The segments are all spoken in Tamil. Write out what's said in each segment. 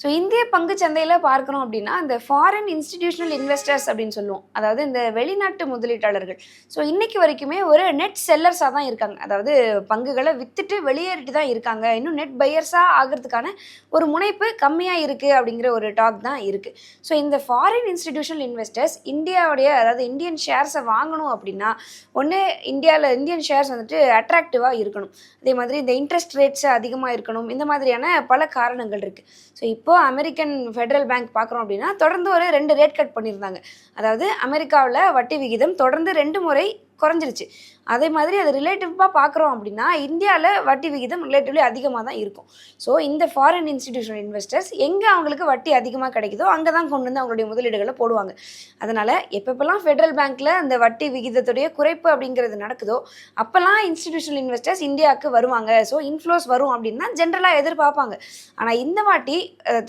ஸோ இந்திய பங்கு சந்தையில் பார்க்குறோம் அப்படின்னா இந்த ஃபாரின் இன்ஸ்டிடியூஷனல் இன்வெஸ்டர்ஸ் அப்படின்னு சொல்லுவோம். அதாவது இந்த வெளிநாட்டு முதலீட்டாளர்கள். ஸோ இன்னைக்கு வரைக்குமே ஒரு நெட் செல்லர்ஸாக தான் இருக்காங்க. அதாவது பங்குகளை வித்துட்டு வெளியேறிட்டு தான் இருக்காங்க. இன்னும் நெட் பையர்ஸாக ஆகிறதுக்கான ஒரு முனைப்பு கம்மியாக இருக்குது அப்படிங்கிற ஒரு டாக் தான் இருக்குது ஸோ இந்த ஃபாரின் இன்ஸ்டிடியூஷனல் இன்வெஸ்டர்ஸ் இந்தியாவுடைய அதாவது இந்தியன் ஷேர்ஸை வாங்கணும் அப்படின்னா ஒன்று இந்தியாவில் இந்தியன் ஷேர்ஸ் வந்துட்டு அட்ராக்டிவாக இருக்கணும். அதே மாதிரி இந்த இன்ட்ரெஸ்ட் ரேட்ஸ் அதிகமாக இருக்கணும். இந்த மாதிரியான பல காரணங்கள் இருக்குது ஸோ இப்போ அமெரிக்கன் ஃபெடரல் பேங்க் பார்க்குறோம் அப்படின்னா தொடர்ந்து ஒரு ரெண்டு ரேட் கட் பண்ணியிருந்தாங்க. அதாவது அமெரிக்காவில் வட்டி விகிதம் தொடர்ந்து ரெண்டு முறை குறைஞ்சிருச்சு. அதே மாதிரி அது ரிலேட்டிவாக பார்க்குறோம் அப்படின்னா இந்தியாவில் வட்டி விகிதம் ரிலேட்டிவ்லி அதிகமாக தான் இருக்கும். ஸோ இந்த ஃபாரின் இன்ஸ்டிடியூஷனல் இன்வெஸ்டர்ஸ் எங்கே அவங்களுக்கு வட்டி அதிகமாக கிடைக்குதோ அங்கே தான் கொண்டு வந்து அவங்களுடைய முதலீடுகளை போடுவாங்க. அதனால் எப்பப்பெல்லாம் ஃபெடரல் பேங்க்கில் அந்த வட்டி விகிதத்துடைய குறைப்பு அப்படிங்கிறது நடக்குதோ அப்போல்லாம் இன்ஸ்டிடியூஷனல் இன்வெஸ்டர்ஸ் இந்தியாவுக்கு வருவாங்க. ஸோ இன்ஃப்ளோஸ் வரும் அப்படின்னா ஜென்ரலாக எதிர்பார்ப்பாங்க. ஆனால் இந்த வாட்டி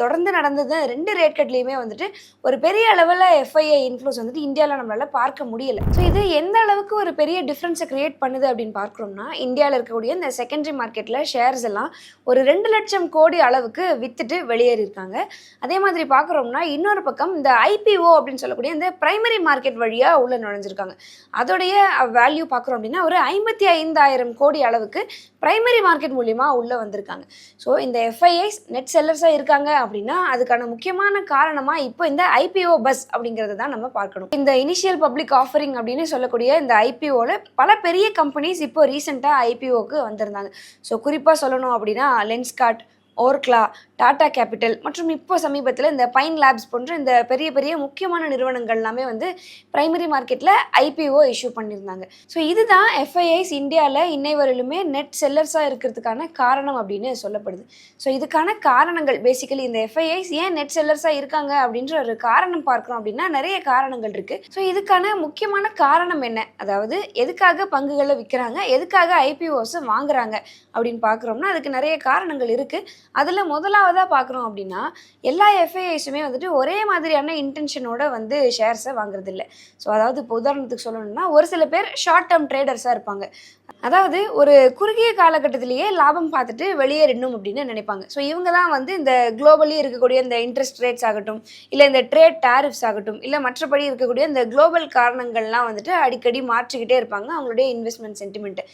தொடர்ந்து நடந்தது ரெண்டு ரேட் கட்லேயுமே வந்துட்டு ஒரு பெரிய அளவில் எஃப்ஐஐ இன்ஃப்ளோஸ் வந்துட்டு இந்தியாவில் நம்மளால் பார்க்க முடியல. ஸோ இது எந்த அளவுக்கு ஒரு பெரிய டிஃப்ரென்ஸை கிரியேட் பண்ணுது அப்படின்னு பார்க்குறோம்னா இந்தியாவில் இருக்கக்கூடிய இந்த செகண்டரி மார்க்கெட்டில் ஷேர்ஸ் எல்லாம் ஒரு ரெண்டு லட்சம் கோடி அளவுக்கு விற்றுட்டு வெளியேறியிருக்காங்க அதே மாதிரி பார்க்குறோம்னா இன்னொரு பக்கம் இந்த ஐபிஓ அப்படின்னு சொல்லக்கூடிய இந்த பிரைமரி மார்க்கெட் வழியாக உள்ளே நுழைஞ்சிருக்காங்க. அதோடைய வேல்யூ பார்க்குறோம் அப்படின்னா ஒரு ஐம்பத்தி ஐந்தாயிரம் கோடி அளவுக்கு பிரைமரி மார்க்கெட் மூலிமா உள்ளே வந்திருக்காங்க. ஸோ இந்த எஃப்ஐஐஸ் நெட் செல்லர்ஸாக இருக்காங்க அப்படின்னா அதுக்கான முக்கியமான காரணமாக இப்போ இந்த ஐபிஓ பஸ் அப்படிங்கிறது தான் நம்ம பார்க்கணும். இந்த இனிஷியல் பப்ளிக் ஆஃபரிங் அப்படின்னு சொல்லக்கூடிய இந்த ஐ ஐபிஓவில் பல பெரிய கம்பெனிஸ் இப்போ ரீசெண்டாக ஐபிஓக்கு வந்திருந்தாங்க. ஸோ குறிப்பாக சொல்லணும் அப்படின்னா லென்ஸ்கார்ட் ஓர்க்லா டாடா கேபிட்டல் மற்றும் இப்போ சமீபத்தில் இந்த பைன் லேப்ஸ் போன்ற இந்த பெரிய பெரிய முக்கியமான நிறுவனங்கள் எல்லாமே வந்து பிரைமரி மார்க்கெட்டில் ஐபிஓ இஷ்யூ பண்ணியிருந்தாங்க. ஸோ இதுதான் எஃப்ஐஐஸ் இந்தியாவில் இன்னை வரையிலுமே நெட் செல்லர்ஸாக இருக்கிறதுக்கான காரணம் அப்படின்னு சொல்லப்படுது. ஸோ இதுக்கான காரணங்கள் பேசிக்கலி இந்த எஃப்ஐஐஸ் ஏன் நெட் செல்லர்ஸாக இருக்காங்க அப்படின்ற ஒரு காரணம் பார்க்குறோம் அப்படின்னா நிறைய காரணங்கள் இருக்குது ஸோ இதுக்கான முக்கியமான காரணம் என்ன? அதாவது எதுக்காக பங்குகளை விற்கிறாங்க எதுக்காக ஐபிஓஸை வாங்குறாங்க அப்படின்னு பார்க்குறோம்னா அதுக்கு நிறைய காரணங்கள் இருக்குது அதில் முதலாவதாக பார்க்குறோம் அப்படின்னா எல்லா எஃப்ஐஐஸுமே வந்துட்டு ஒரே மாதிரியான இன்டென்ஷனோட வந்து ஷேர்ஸை வாங்குறது இல்லை ஸோ அதாவது இப்போ உதாரணத்துக்கு சொல்லணும்னா ஒரு சில பேர் ஷார்ட் டேர்ம் ட்ரேடர்ஸாக இருப்பாங்க. அதாவது ஒரு குறுகிய காலகட்டத்திலேயே லாபம் பார்த்துட்டு வெளியேறணும் அப்படின்னு நினைப்பாங்க. ஸோ இவங்க தான் வந்து இந்த குளோபலி இருக்கக்கூடிய இந்த இன்ட்ரெஸ்ட் ரேட்ஸ் ஆகட்டும் இல்லை இந்த ட்ரேட் டேரிஃப்ஸ் ஆகட்டும் இல்லை மற்றபடி இருக்கக்கூடிய இந்த குளோபல் காரணங்கள்லாம் வந்துட்டு அடிக்கடி மாற்றிக்கிட்டே இருப்பாங்க அவங்களுடைய இன்வெஸ்ட்மெண்ட் சென்டிமெண்ட்டு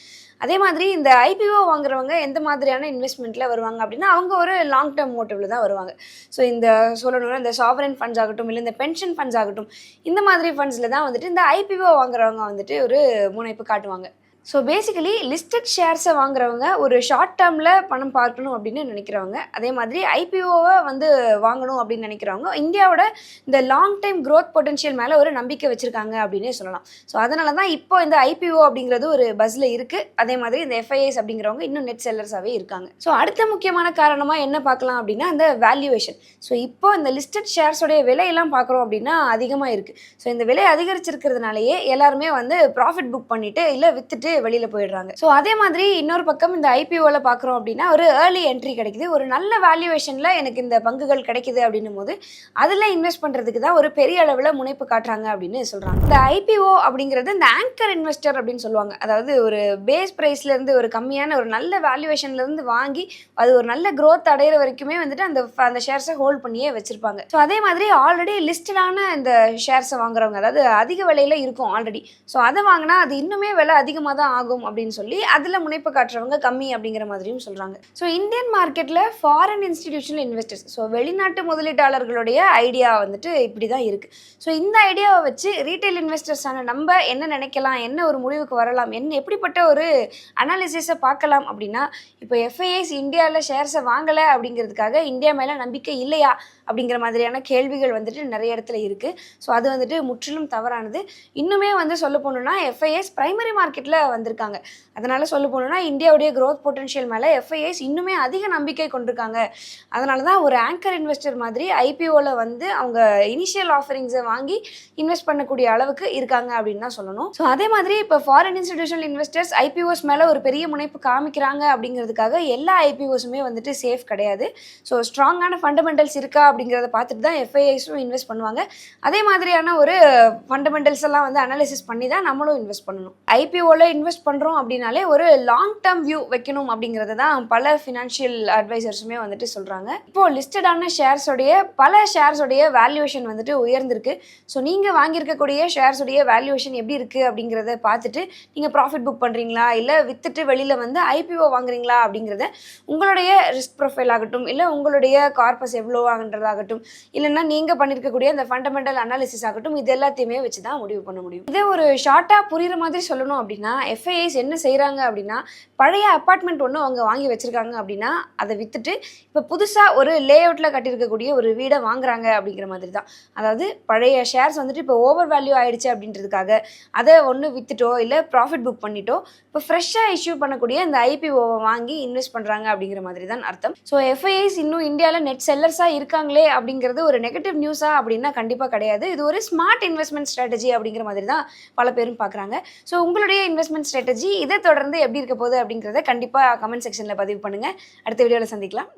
அதே மாதிரி இந்த ஐபிஓ வாங்குறவங்க எந்த மாதிரியான இன்வெஸ்ட்மெண்ட்டில் வருவாங்க அப்படின்னா அவங்க ஒரு லாங் டேர்ம் மோட்டிவ்ல தான் வருவாங்க. ஸோ இந்த சொல்லணும்னா இந்த சாவரன் ஃபண்ட்ஸ் ஆகட்டும் இல்லை இந்த பென்ஷன் ஃபண்ட்ஸ் ஆகட்டும் இந்த மாதிரி ஃபண்ட்ஸில் தான் வந்துட்டு இந்த ஐபிஓ வாங்குறவங்க வந்துட்டு ஒரு முனைப்பு காட்டுவாங்க. ஸோ பேசிக்கலி லிஸ்டட் ஷேர்ஸை வாங்குறவங்க ஒரு ஷார்ட் டேர்மில் பணம் பார்க்கணும் அப்படின்னு நினைக்கிறவங்க. அதே மாதிரி ஐபிஓவை வந்து வாங்கணும் அப்படின்னு நினைக்கிறவங்க இந்தியாவோட இந்த லாங் டைம் க்ரோத் பொட்டன்ஷியல் மேலே ஒரு நம்பிக்கை வச்சுருக்காங்க அப்படின்னே சொல்லலாம். ஸோ அதனால தான் இப்போ இந்த ஐபிஓ அப்படிங்கிறது ஒரு பஸ்ஸில் இருக்குது அதே மாதிரி இந்த எஃப்ஐஎஸ் அப்படிங்கிறவங்க இன்னும் நெட் செல்லர்ஸாகவே இருக்காங்க. ஸோ அடுத்த முக்கியமான காரணமாக என்ன பார்க்கலாம் அப்படின்னா அந்த வேல்யூவேஷன் ஸோ இப்போ இந்த லிஸ்டட் ஷேர்ஸோடைய விலையெல்லாம் பார்க்குறோம் அப்படின்னா அதிகமாக இருக்குது ஸோ இந்த விலை அதிகரிச்சிருக்கிறதுனாலேயே எல்லாருமே வந்து ப்ராஃபிட் புக் பண்ணிவிட்டு இல்லை விற்றுட்டு வெளியில் போயிடுறாங்க. ஸோ அதே மாதிரி இன்னொரு பக்கம் இந்த ஐபிஓவில் பார்க்குறோம் அப்படின்னா ஒரு ஏர்லி என்ட்ரி கிடைக்குது. ஒரு நல்ல வேல்யூவேஷனில் எனக்கு இந்த பங்குகள் கிடைக்குது அப்படின்னும் போது அதில் இன்வெஸ்ட் பண்ணுறதுக்கு தான் ஒரு பெரிய அளவில் முனைப்பு காட்டுறாங்க அப்படின்னு சொல்கிறாங்க இந்த ஐபிஓ அப்படிங்கிறது இந்த ஆங்கர் இன்வெஸ்டர் அப்படின்னு சொல்லுவாங்க. அதாவது ஒரு பேஸ் ப்ரைஸ்லேருந்து ஒரு கம்மியான ஒரு நல்ல வேல்யூவேஷன்லேருந்து வாங்கி அது ஒரு நல்ல க்ரோத் அடையிற வரைக்குமே வந்துட்டு அந்த அந்த ஷேர்ஸை ஹோல்ட் பண்ணியே வச்சுருப்பாங்க. ஸோ அதே மாதிரி ஆல்ரெடி லிஸ்டடான இந்த ஷேர்ஸை வாங்குறவங்க அதாவது அதிக விலையில் இருக்கும் ஆல்ரெடி ஸோ அதை வாங்கினா அது இன்னுமே விலை அதிகமாக தான் ஆகும் அப்படின்னு சொல்லி அதில் முனைப்பு காட்டுறவங்க கம்மி அப்படிங்கிற மாதிரியும் சொல்கிறாங்க ஸோ இந்தியன் மார்க்கெட்டில் ஃபாரின் இன்ஸ்டிடியூஷனல் இன்வெஸ்டர்ஸ் ஸோ வெளிநாட்டு முதலீட்டாளர்களுடைய ஐடியா வந்துட்டு இப்படி தான் இருக்குது ஸோ இந்த ஐடியாவை வச்சு ரீட்டைல் இன்வெஸ்டர்ஸான நம்ம என்ன நினைக்கலாம் என்ன ஒரு முடிவுக்கு வரலாம் என்ன எப்படிப்பட்ட ஒரு அனாலிசிஸை பார்க்கலாம் அப்படின்னா இப்போ எஃப்ஐஎஸ் இந்தியாவில் ஷேர்ஸை வாங்கலை அப்படிங்கிறதுக்காக இந்தியா மேலே நம்பிக்கை இல்லையா அப்படிங்கிற மாதிரியான கேள்விகள் வந்துட்டு நிறைய இடத்துல இருக்குது ஸோ அது வந்துட்டு முற்றிலும் தவறானது. இன்னுமே வந்து சொல்ல போகணுன்னா எஃப்ஐஎஸ் ப்ரைமரி மார்க்கெட்டில் வந்திருக்காங்க. அதனால் சொல்ல போகணுன்னா இந்தியாவுடைய க்ரோத் பொட்டன்ஷியல் மேலே எஃப்ஐஎஸ் இன்னுமே அதிக நம்பிக்கை கொண்டிருக்காங்க. அதனால தான் ஒரு ஆங்கர் இன்வெஸ்டர் மாதிரி ஐபிஓவில் வந்து அவங்க இனிஷியல் ஆஃபரிங்ஸை வாங்கி இன்வெஸ்ட் பண்ணக்கூடிய அளவுக்கு இருக்காங்க அப்படின்னு தான் சொல்லணும். ஸோ அதே மாதிரி இப்போ ஃபாரின் இன்ஸ்டிடியூஷனல் இன்வெஸ்டர்ஸ் ஐபிஓஸ் மேலே ஒரு பெரிய முனைப்பு காமிக்கிறாங்க அப்படிங்கிறதுக்காக எல்லா ஐபிஓஸுமே வந்துட்டு சேஃப் கிடையாது. ஸோ ஸ்ட்ராங்கான ஃபண்டமெண்டல்ஸ் இருக்கா அப்படிங்கிறத பார்த்துட்டு தான் எஃப்ஐஐஸும் இன்வெஸ்ட் பண்ணுவாங்க. அதே மாதிரியான ஒரு ஃபண்டமெண்டல்ஸ் எல்லாம் வந்து அனாலிசிஸ் பண்ணி தான் நம்மளும் இன்வெஸ்ட் பண்ணணும். ஐபிஓவில் இன்வெஸ்ட் பண்ணுறோம் அப்படின்னாலே ஒரு லாங் டேர்ம் வியூ வைக்கணும் அப்படிங்கிறது தான் பல ஃபினான்ஷியல் அட்வைசர்ஸுமே வந்துட்டு சொல்கிறாங்க இப்போ லிஸ்டடான ஷேர்ஸோடைய பல ஷேர்ஸோடைய வேல்யூவேஷன் வந்துட்டு உயர்ந்திருக்கு. ஸோ நீங்கள் வாங்கியிருக்கக்கூடிய ஷேர்ஸோடைய வேல்யூவேஷன் எப்படி இருக்குது அப்படிங்கிறத பார்த்துட்டு நீங்கள் ப்ராஃபிட் புக் பண்ணுறீங்களா இல்லை வித்துட்டு வெளியில் வந்து ஐபிஓ வாங்குறீங்களா அப்படிங்கிறத உங்களுடைய ரிஸ்க் ப்ரொஃபைல் ஆகட்டும் இல்லை உங்களுடைய கார்பஸ் எவ்வளோ ஆகுன்றதாகட்டும் இல்லைன்னா நீங்கள் பண்ணியிருக்கக்கூடிய அந்த ஃபண்டமெண்டல் அனாலிசிஸ் ஆகட்டும் இது எல்லாத்தையுமே வச்சு தான் முடிவு பண்ண முடியும். இதே ஒரு ஷார்ட்டாக புரிகிற மாதிரி சொல்லணும் அப்படின்னா எஃப்ஐஐஸ் என்ன செய்கிறாங்க அப்படின்னா பழைய அப்பார்ட்மெண்ட் ஒன்று அவங்க வாங்கி வச்சுருக்காங்க அப்படின்னா அதை விற்றுட்டு இப்போ புதுசாக ஒரு லே அவுட்டில் கட்டியிருக்கக்கூடிய ஒரு வீடை வாங்குறாங்க அப்படிங்கிற மாதிரி தான் அதாவது பழைய ஷேர்ஸ் வந்துட்டு இப்போ ஓவர் வேல்யூ ஆயிடுச்சு அப்படின்றதுக்காக அதை ஒன்று விற்றுட்டோ இல்லை ப்ராஃபிட் புக் பண்ணிட்டோ இப்போ ஃப்ரெஷ்ஷாக இஷ்யூ பண்ணக்கூடிய இந்த ஐபிஓவை வாங்கி இன்வெஸ்ட் பண்ணுறாங்க அப்படிங்கிற மாதிரி தான் அர்த்தம் ஸோ எஃப்ஐஐஸ் இன்னும் இந்தியாவில் நெட் செல்லர்ஸாக இருக்காங்களே அப்படிங்கிறது ஒரு நெகட்டிவ் நியூஸா அப்படின்னா கண்டிப்பாக கிடையாது. இது ஒரு ஸ்மார்ட் இன்வெஸ்ட்மெண்ட் ஸ்ட்ராட்டஜி அப்படிங்கிற மாதிரி தான் பல பேரும் பார்க்குறாங்க. ஸோ உங்களுடைய இன்வெஸ்ட்மெண்ட் ஸ்ட்ராட்டஜி இதை தொடர்ந்து எப்படி இருக்க போகுது அப்படிங்கிறத கண்டிப்பாக கமெண்ட் செக்ஷனில் பதிவு பண்ணுங்கள் அடுத்த வீடியோவில் சந்திக்கலாம்.